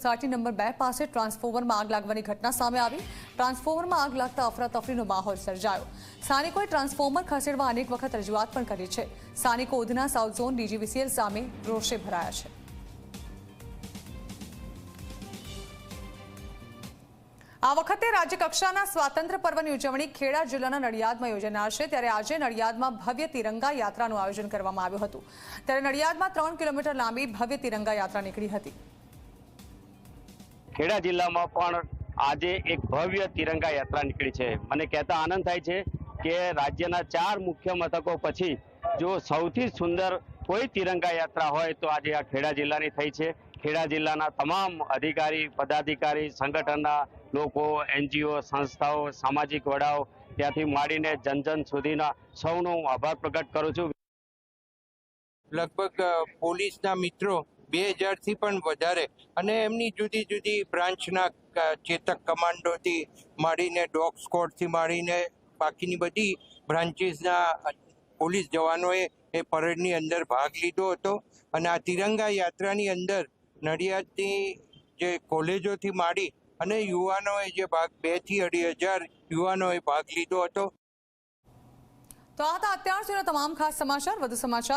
Society number બે પાસે ટ્રાન્સફોર્મરમાં આગ લાગવાની ઘટના સામે આવી. ટ્રાન્સફોર્મરમાં આગ લાગતા અફરાતફરીનો માહોલ સર્જાયો. સ્થાનિકોએ ટ્રાન્સફોર્મર ખસેડવા અનેક વખત રજૂઆત પણ કરી છે. સ્થાનિકો ઉધના સાઉથ ઝોન ડીજીવીસીએલ સામે રોષે ભરાયા છે. આ વખતે રાજ્યકક્ષાના સ્વાતંત્ર્ય પર્વની ઉજવણી ખેડા જિલ્લાના નડિયાદમાં યોજાનાર છે. ત્યારે આજે નડિયાદમાં ભવ્ય તિરંગા યાત્રાનું આયોજન કરવામાં આવ્યું હતું. ત્યારે નડિયાદમાં ત્રણ કિલોમીટર લાંબી ભવ્ય તિરંગા યાત્રા નીકળી હતી. ખેડા જિલ્લામાં પણ આજે એક ભવ્ય તિરંગા યાત્રા નીકળી છે. મને કહેતા આનંદ થાય છે કે રાજ્યના ચાર મુખ્ય મથકો પછી જો સૌથી સુંદર કોઈ તિરંગા યાત્રા હોય તો આજે આ ખેડા જિલ્લાની થઈ છે. ખેડા જિલ્લાના તમામ અધિકારી, પદાધિકારી, સંગઠનના લોકો, એનજીઓ, સંસ્થાઓ, સામાજિક વડાઓ ત્યાંથી માંડીને જન જન સુધીના સૌનો હું આભાર પ્રગટ કરું છું. લગભગ પોલીસના મિત્રો બે હજારથી પણ વધારે. અને એમની જુદી જુદી બ્રાન્ચના ચેતક કમાન્ડોથી માંડીને ડોગ સ્કોડથી માંડીને બાકીની બધી બ્રાન્ચીસના પોલીસ જવાનોએ એ પરેડની અંદર ભાગ લીધો હતો. અને આ તિરંગા યાત્રાની અંદર નડિયાદની જે કોલેજોથી માંડી અને યુવાનોએ જે ભાગ બેથી અઢી હજાર યુવાનોએ ભાગ લીધો હતો. તો આ હતા અત્યાર સુધીના તમામ ખાસ સમાચાર. વધુ સમાચાર